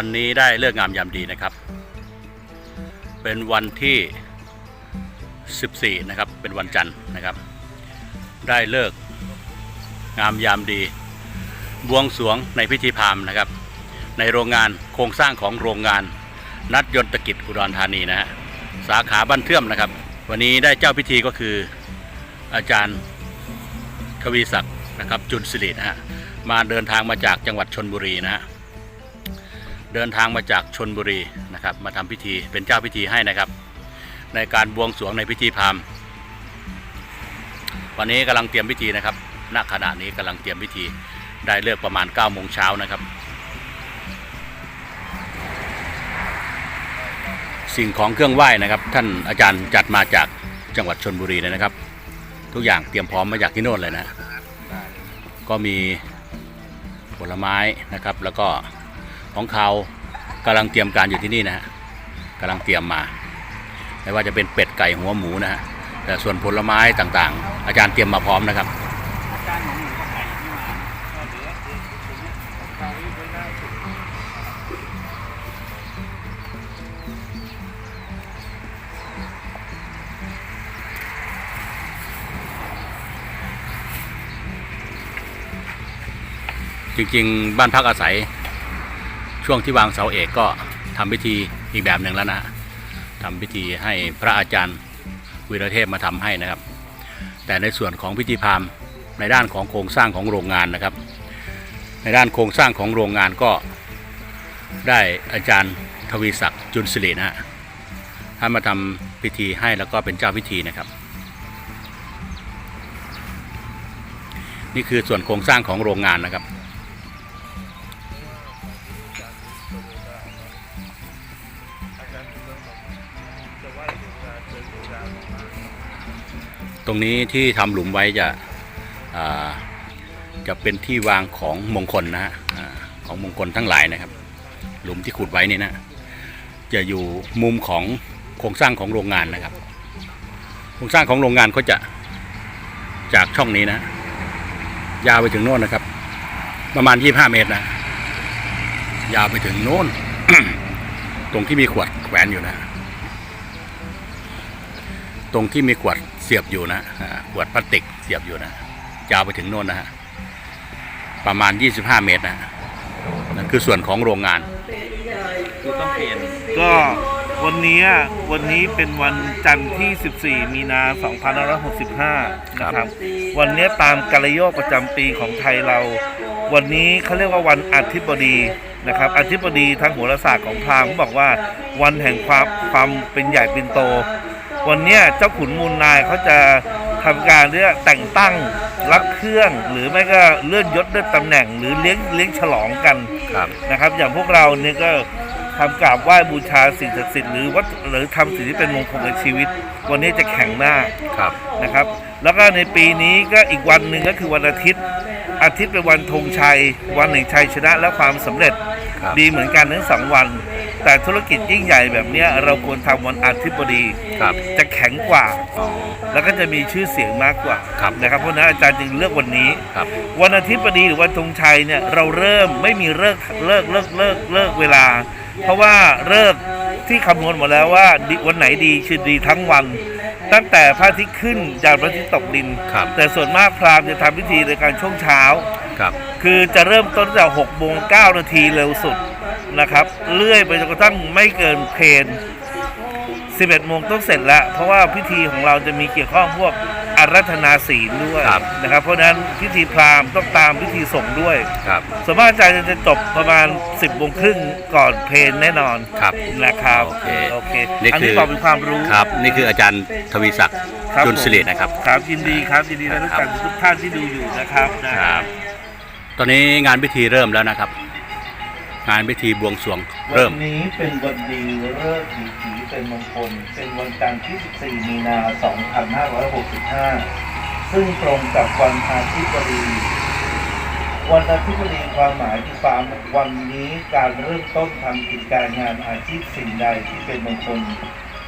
วันนี้ได้เลิกงามยามดีนะครับ เป็นวันที่ 14 นะครับ เป็นวันจันทร์นะครับ ได้เลิกงามยามดี บวงสวงในพิธีพามนะครับ ในโรงงานโครงสร้างของโรงงาน นัดยนตกิจอุดรธานีนะฮะ สาขาบ้านเทื่อมนะครับ วันนี้ได้เจ้าพิธีก็คืออาจารย์ทวีศักดิ์นะครับจุนสิรินะฮะ มาเดินทางมาจากจังหวัดชนบุรีนะฮะ เดินทางมาจากชนบุรีนะครับ มาทำพิธีเป็นเจ้าพิธีให้นะครับ ในการบวงสรวงในพิธีพราหมณ์วันนี้กำลังเตรียมพิธีนะครับณขณะนี้กำลังเตรียมพิธีได้เลิกประมาณ9โมงเช้านะครับ สิ่งของเครื่องไหว้นะครับ ท่านอาจารย์จัดมาจากจังหวัดชนบุรีเลยนะครับ ทุกอย่างเตรียมพร้อมมาจากที่โน่นเลยนะ ก็มีผลไม้นะครับแล้วก็ ของเขากำลังเตรียมการอยู่ที่นี่นะฮะกำลังเตรียมมา ไม่ว่าจะเป็นเป็ดไก่หัวหมูนะฮะแต่ส่วนผลไม้ต่างๆ อาจารย์เตรียมมาพร้อมนะครับจริงๆ บ้านพักอาศัย ช่วงที่วางเสาเอกก็ทำพิธีอีกแบบหนึ่งแล้วนะทำพิธีให้พระอาจารย์วีรเทพมาทำให้นะครับ แต่ในส่วนของพิธีพามในด้านของโครงสร้างของโรงงานนะครับ ในด้านโครงสร้างของโรงงานก็ได้อาจารย์ทวีศักดิ์จุนสิรินะฮะท่านมาทำพิธีให้แล้วก็เป็นเจ้าพิธีนะครับ นี่คือส่วนโครงสร้างของโรงงานนะครับ ตรงนี้ที่ทำหลุมไว้จะจะเป็นที่วางของมงคลนะฮะอ่าของมงคลทั้งหลายนะครับ หลุมที่ขุดไว้นี่นะ จะอยู่มุมของโครงสร้างของโรงงานนะครับ โครงสร้างของโรงงานก็จะจากช่องนี้นะ ยาวไปถึงโน่นนะครับ ประมาณ 25 เมตรนะ ยาวไปถึงโน่น ตรงที่มีขวดแขวนอยู่นะ ตรงที่มีขวดเสียบอยู่นะอ่าขวดพลาสติกเสียบอยู่นะยาวไปถึงโน่นนะฮะประมาณ 25 เมตรนะนั่นคือส่วนของโรงงานคือต้องเปลี่ยนก็วันนี้วันนี้เป็นวันจันทร์ที่ 14 มีนา 2565 นะครับ วันนี้ตามกาลโยกประจำปีของไทยเรา วันนี้เขาเรียกว่าวันอาทิบดีนะครับอาทิบดีทางโหราศาสตร์ของพราหมณ์เขาบอกว่า วันแห่งความความเป็นใหญ่เป็นโต วันเนี้ยเจ้าขุนมูลนายเขาจะทำการเรียกแต่งตั้งรับเครื่องหรือไม่ก็เลื่อนยศเลื่อนตำแหน่ง หรือเลี้ยงเลี้ยงฉลองกันครับนะครับ อย่างพวกเราเนี่ยก็ทำกราบไหว้บูชาสิ่งศักดิ์สิทธิ์หรือวัตหรือทำสิ่งที่เป็นมงคลในชีวิต วันนี้จะแข็งมากครับนะครับ แล้วก็ในปีนี้ก็อีกวันหนึ่งก็คือวันอาทิตย์ อาทิตย์เป็นวันธงชัย วันแห่งชัยชนะและความสำเร็จครับดีเหมือนกันทั้งสองวัน แต่ธุรกิจยิ่งใหญ่แบบเนี้ยเราควรทำวันอาทิตย์บดีครับ จะแข็งกว่าอ๋อแล้วก็จะมีชื่อเสียงมากกว่าครับ นะครับเพราะฉะนั้นอาจารย์จึงเลือกวันนี้ ครับ วันอาทิตย์บดีหรือวันธงชัยเนี่ยเราเริ่มไม่มีเลิกเลิกเลิกเลิกเลิกเวลา เพราะว่าเลิกที่คำนวณหมดแล้วว่าดิวันไหนดีคือดีทั้งวัน ตั้งแต่พระอาทิตย์ขึ้นจนพระอาทิตย์ตกดิน ครับ แต่ส่วนมากพราหมณ์จะทำพิธีในการช่วงเช้า ครับ คือจะเริ่มต้นตั้งแต่6โมง9นาทีเร็วสุด นะครับเลื่อยไปจนกระทั่งไม่เกินเพน11โมงต้องเสร็จแล้ว เพราะว่าพิธีของเราจะมีเกี่ยวข้องพวกอารัธนาศีลด้วยครับ นะครับ เพราะฉะนั้นพิธีพราหมณ์ต้องตามพิธีสงฆ์ด้วยครับ ส่วนมากอาจารย์จะจบประมาณ 10โมงครึ่งก่อนเพนแน่นอนครับนะครับโอเคโอเคนี่อันคืนี้อบอกเป็นความรู้ ครับ นี่คืออาจารย์ทวีศักดิ์ครับ จุนสิรินะครับ ครับยินดีครับยินดีและรู้จักทุกท่านที่ดูอยู่นะครับนะครับ ตอนนี้งานพิธีเริ่มแล้วนะครับ งานพิธีบวงสรวงเริ่ม วันนี้เป็นวันดีเลิกดีผีเป็นมงคล เป็นวันจันทร์ที่ 14 มีนา 2565 ซึ่งตรงกับวันอาทิตย์บดี วันอาทิตย์บดีความหมายคือความวันนี้การเริ่มต้นทำกิจการงานอาชีพสิ่งใดที่เป็นมงคล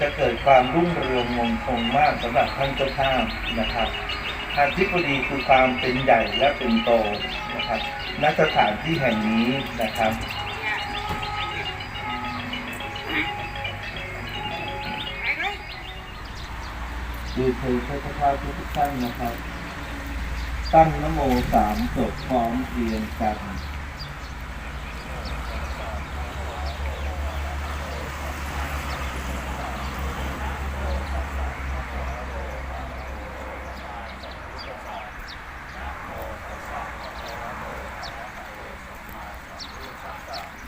จะเกิดความรุ่งเรืองมงคลมากสำหรับท่านเจ้าภาพนะครับอาทิตย์บดีคือความเป็นใหญ่และเป็นโตนะครับณสถานที่แห่งนี้นะครับ ดูเธอพระพุทธทุกท่านนะครับ ตั้งนโมสามจบพร้อมเพรียงกัน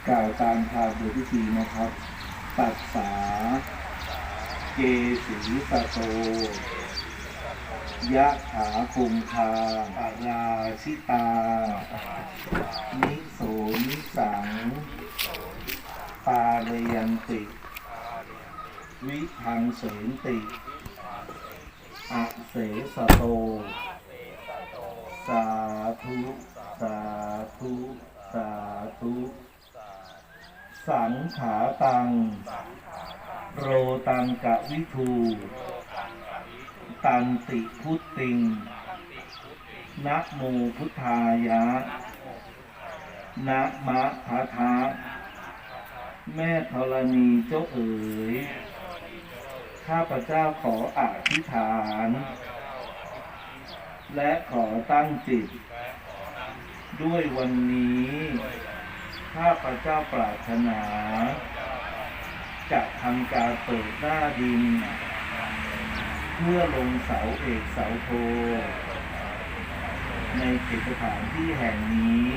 กล่าวตามทางโดยพิธีนะครับ เกสีสะโตยะถาคุมคาปาราชิตา นิโสนิสัง ปาเรยันติ วิพังเสนติอะเสสะโต สาธุ สาธุ สาธุ สังขาตัง โรตังกะวิทูตันติพุตติงนะโมพุทธายะนะมะทะทะแม่ธรณีเจ้าเอ๋ย ข้าพเจ้าขออธิษฐาน และขอตั้งจิต ด้วยวันนี้ ข้าพเจ้าปรารถนา จะทำการเปิดหน้าดิน เพื่อลงเสาเอกเสาโท ในเขตสถานที่แห่งนี้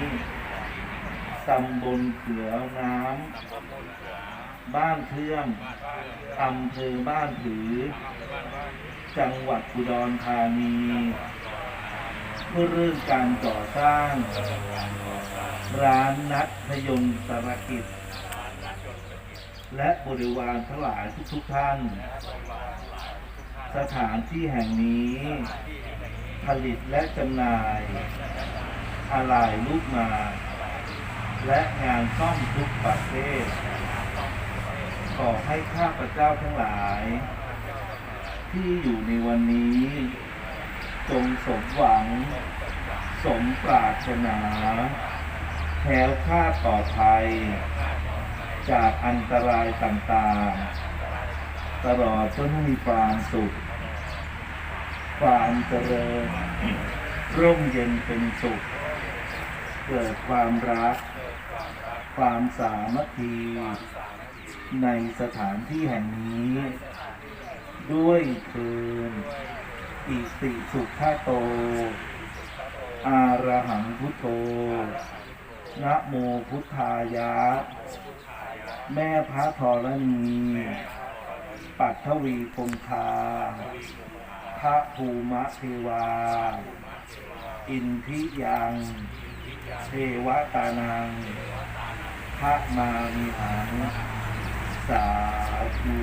ตำบลเขือน้ำ บ้านเทื่อมอำเภอบ้านถือ จังหวัดอุดรธานี เพื่อเริ่มการก่อสร้าง ร้านนัดพยนต์สารกิจ และบริวารทั้งหลายทุกๆท่าน สถานที่แห่งนี้ ผลิตและจำหน่าย อะไหล่ลูกมา และงานซ่อมทุกประเภทขอให้ข้าพเจ้าทั้งหลาย ที่อยู่ในวันนี้ จงสมหวัง สมปรารถนาแคล้วคลาดปลอดภัย จากอันตรายต่างๆ ตลอดจนมีความสุข ความเจริญร่มเย็นเป็นสุข เกิดความรัก ความสามัคคีในสถานที่แห่งนี้ ด้วยเทินอิติสุขาโต อาระหังพุทโธนะโมพุทธายะ แม่พระธรณีปัทวีคงคาพระภูมะเทวา อินทิยัง เทวตานัง พระมามีหัง สาธุ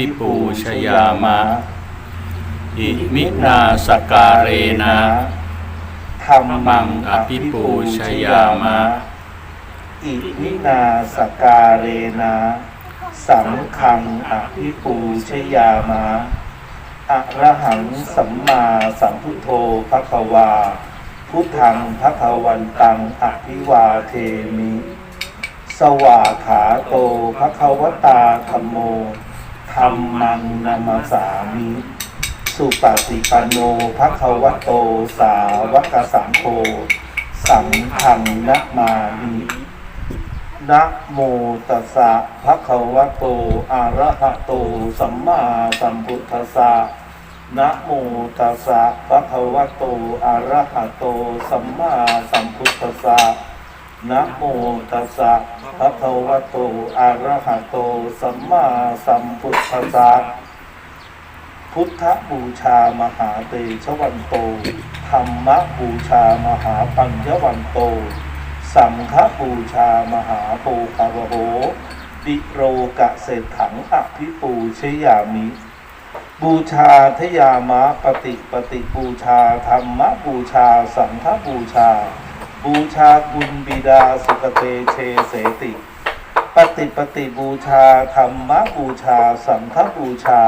ภิปูชยามะ อิมินาสการเรนะธรรมังอภิปูชยามะ อิมินาสการเรนะสังฆังอภิปูชยามะอะระหังสัมมาสัมพุทโธภควา พุทธังภควันตังอภิวาเทมิ สวาขาโตภควตาธรรมโม ธรรมังนามาสามิสุปฏิปันโนภคะวะโตสาวกสังโฆสังฆังนะมามินะโมตัสสะภะคะวะโตอะระหะโตสัมมาสัมพุทธัสสะนะโมตัสสะภะคะวะโตอะระหะโตสัมมาสัมพุทธัสสะ นะโมตัสสะภะคะวะโตอะระหะโต สัมมาสัมพุทธัสสะพุทธบูชามหาเตชะวันโตธรรมบูชามหาปัญญวันโต สังฆบูชามหาโปคารโหดิโรกะเศรษถังอภิปูชยามิ บูชาทยามะปฏิปฏิบูชาธรรมบูชา สังฆบูชา บูชาบุญบิดาสุกเตเชเสติ ปฏิปฏิบูชาธรรมบูชา สังฆบูชา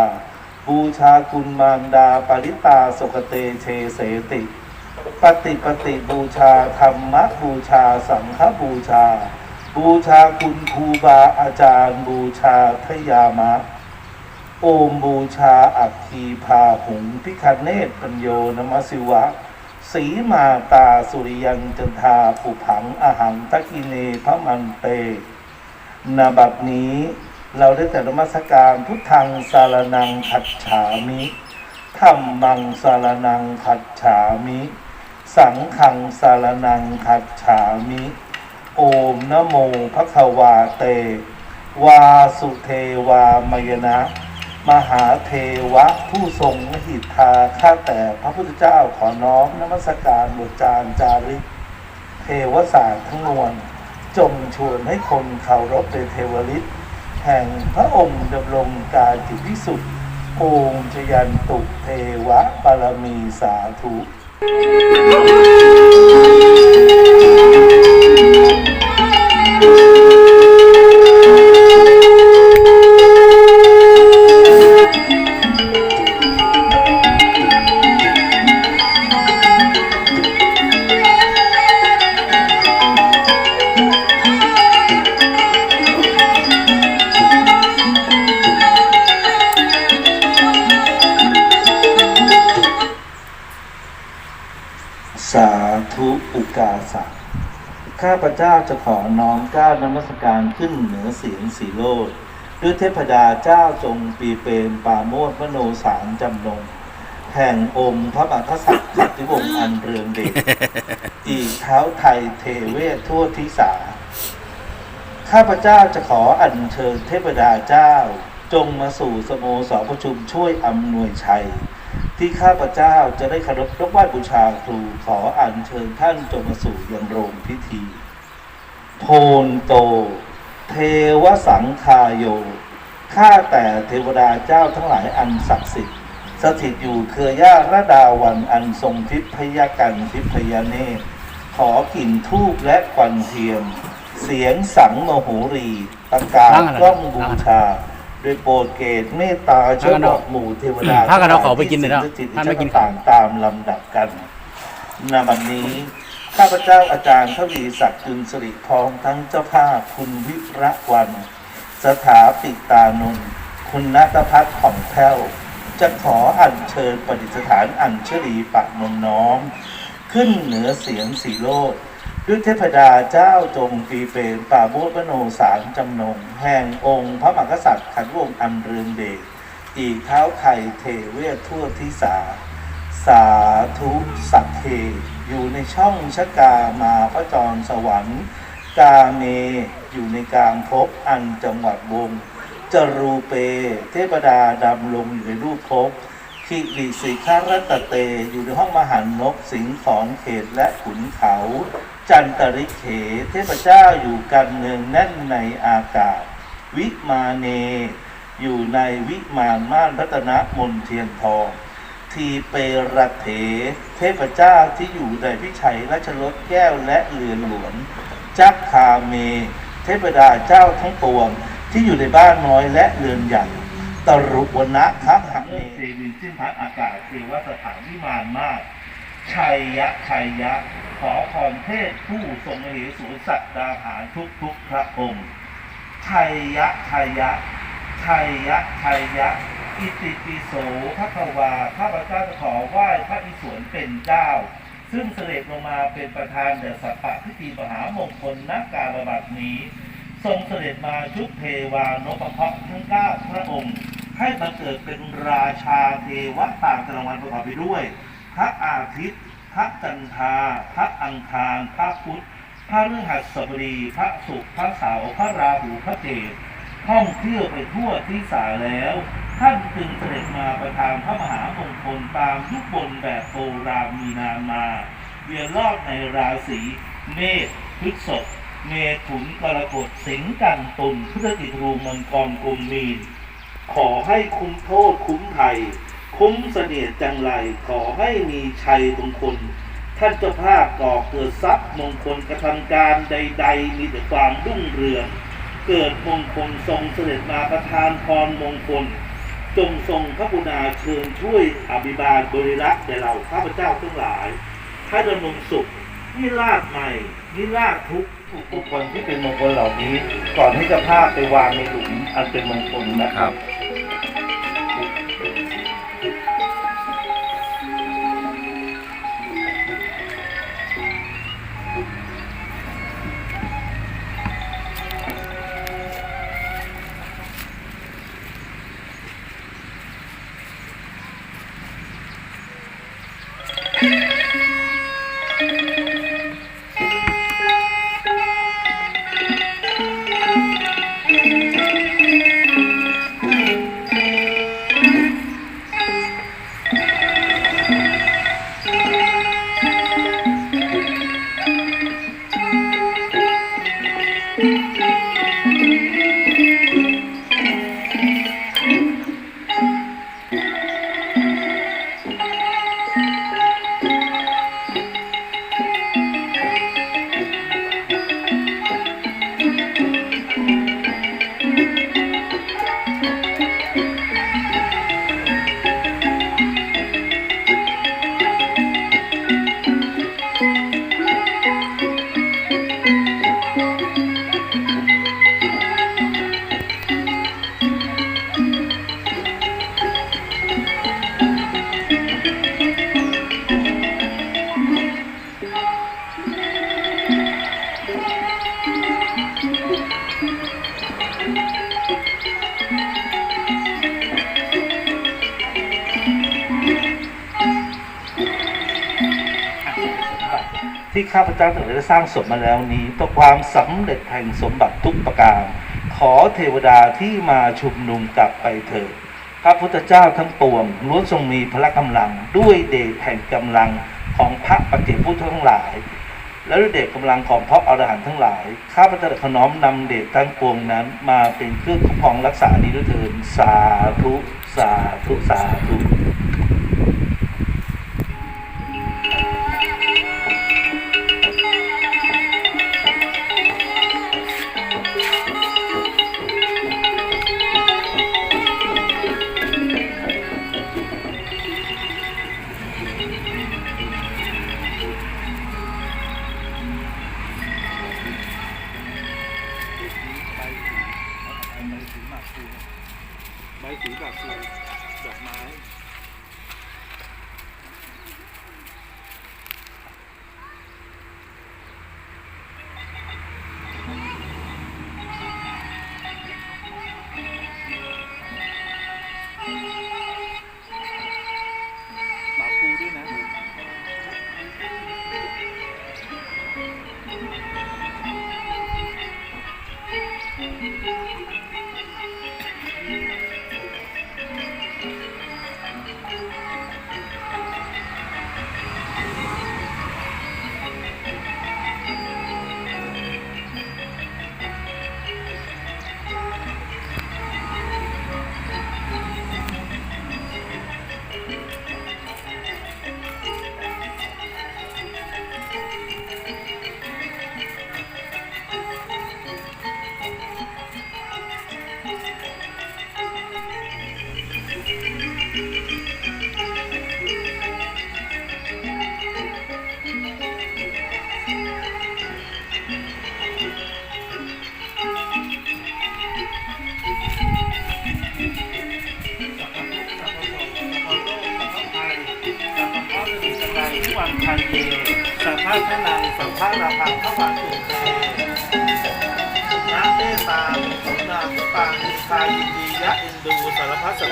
บูชาคุณมารดาปริตาสุกเตเชเสติ ปฏิปฏิบูชาธรรมบูชา สังฆบูชา บูชาคุณครูบาอาจารย์ บูชาทยามะ โอมบูชาอัคคีพาหุงพิคเนตปัญโยนมสิวะ สีมาตาสุริยันจันทาปุผังอาหังทักกิเนพระมันเตนาบัดนี้เราได้แต่นมัสการพุทธังสารนังขัดฉามิธรรมังสารนังขัดฉามิ สังขังสารนังขัดฉามิ โอมนโมภะควาเต วาสุเทวามยนะ มหาเทวะผู้ทรงมหิทธาข้าแต่พระพุทธเจ้าขอน้อมนมัสการบทจารจาริกเทวศาสตร์ทั้งมวลจงชวนให้คนเคารพในเทวฤทธิ์แห่งพระองค์ดำรงการจิตพิสุทธิ์องค์ชยันตุเทวะบารมีสาธุ กาสะข้าพเจ้าจะขอน้อมก้าวนมัสการขึ้นเหนือเสียงสีโลดด้วยเทพดาเจ้าจงปีเปรมปราโมทมโนสารจำนง แห่งองค์พระมหากษัตริย์ขัตติวงศ์อันเรืองเดชอีกเท้าไทยเทเวศทั่วทิสา ข้าพเจ้าจะขออัญเชิญเทพดาเจ้าจงมาสู่สโมสรประชุมช่วยอำนวยชัย ที่ข้าพเจ้าจะได้เคารพยกไหว้บูชาครูขออัญเชิญท่านจงมาสู่ยังโรงพิธีโทนโต เทวสังคายโยข้าแต่เทวดาเจ้าทั้งหลายอันศักดิ์สิทธิ์ สถิตอยู่เครือญาติระดาวันอันทรงทิพยกันทิพยเนตรขอกลิ่นทูบและควันเทียม เสียงสังโมโหรีตะการนั่งอะไรกล้องบูนั่งอะไรชา โดยโปรดเกตเมตตาช่วยบอกหมู่เทวดาถ้ากันเอาเขาไปกินเลยนะที่สิทธิ์ท่านไม่กินต่างๆตามลำดับกันณบัดนี้ข้าพเจ้าอาจารย์ทวีศักดิ์จุนสิริพร้อมทั้งเจ้าภาพคุณวิระวัน สถาปิตานนท์คุณนัทพัฒน์ของแพ้ว จะขออัญเชิญประดิษฐานอัญชลีปะนมน้อม ขึ้นเหนือเสียงสีโลด ด้วยเทพดาเจ้าจงปีเปรมป่าโบธมโนสารจำนง แห่งองค์พระมหากษัตริย์ขันวงอันเรืองเดชอีกเท้าไข่เทเวศทั่วทิสา สาธุสัพเพอยู่ในช่องชะกามาพระจรสวรรค์กาเมอยู่ในกลางภพอันจังหวัดวงจรูเป เทพดาดำลงอยู่ในรูปภพคิริสิคารัตเต อยู่ในห้องมหันนกสิงห์ของเขตและขุนเขา จันตริเข เทพเจ้าอยู่กันเนืองแน่นในอากาศ วิมาเน อยู่ในวิมานม่านรัตนมนเทียนทอง ทีเปรเถ เทพเจ้าที่อยู่ในพิชัยราชรถแก้วและเรือนหลวงจักคาเม เทพดาเจ้าทั้งปวงที่อยู่ในบ้านน้อยและเรือนใหญ่ตรุวนะคัหังเมเทวินสิ้นพัดอากาศเทวสถานวิมานมาก ชัยยะชัยยะ ขอพรเทพผู้ทรงเหสูรสัตดาหารทุกทุกพระองค์ชัยยะชัยยะชัยยะชัยยะ อิติปิโสพระควาข้าพเจ้าจะขอไหว้พระอิศวรเป็นเจ้า ซึ่งเสด็จลงมาเป็นประธานเดชสัพพะพิธีมหามงคลนักการระบาดนี้ ทรงเสด็จมาชุบเทวานพเคราะห์ทั้งเก้าพระองค์ ให้บังเกิดเป็นราชาเทวะต่างตะวันประกอบไปด้วย พระอาทิตย์ พระจันทราพระอังคาร พระพุธ พระฤหัสบดี พระศุกร์ พระเสาร์ พระราหู พระเกตท่องเที่ยวไปทั่วที่สาแล้ว ท่านจึงเสด็จมาประทานพระมหามงคลตามยุคบนแบบโบราณมีนามา เวียนรอบในราศีเมษพฤษภเมถุนกรกฎสิงห์กันตุลพฤศจิกรูมังกรกุมมีน ขอให้คุ้มโทษคุ้มภัย คุ้มเสนียดจังไรขอให้มีชัยมงคลท่านเจ้าภาพก่อเกิดทรัพย์มงคลกระทำการใด ๆ มีแต่ความรุ่งเรือง เกิดมงคลทรงเสด็จมาประทานพรมงคล จงทรงพระกุณาเชิญช่วยอภิบาลบริรักษ์แด่เราข้าพเจ้าทั้งหลายให้ดำรงสุขนิราชใหม่นิราชทุกทุกคนที่เป็นมงคลเหล่านี้ ก่อนที่จะภาพไปวางในหลุมอันเป็นมงคลนะครับ ที่ข้าพเจ้าทั้งหลายได้สร้างสมมาแล้วนี้ต่อความสำเร็จแห่งสมบัติทุกประการ ขอเทวดาที่มาชุมนุมกลับไปเถิดพระพุทธเจ้าทั้งปวงล้วนทรงมีพละกำลังด้วยเดชแห่งกำลังของพระปฏิพุทธทั้งหลาย และด้วยเดชกำลังของพระอรหันต์ทั้งหลาย ข้าพเจ้าขน้อมนำเดชทั้งปวงนั้น มาเป็นเครื่องคุ้มครองรักษานี้ด้วยเถิดสาธุสาธุสาธุ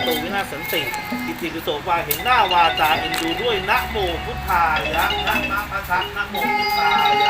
โตวินาสันติอิติปิโสวาเห็นหน้าวาจาเอ็นดูด้วยนะโมพุทธายะนะมะพะทะนะโมพุทธายะ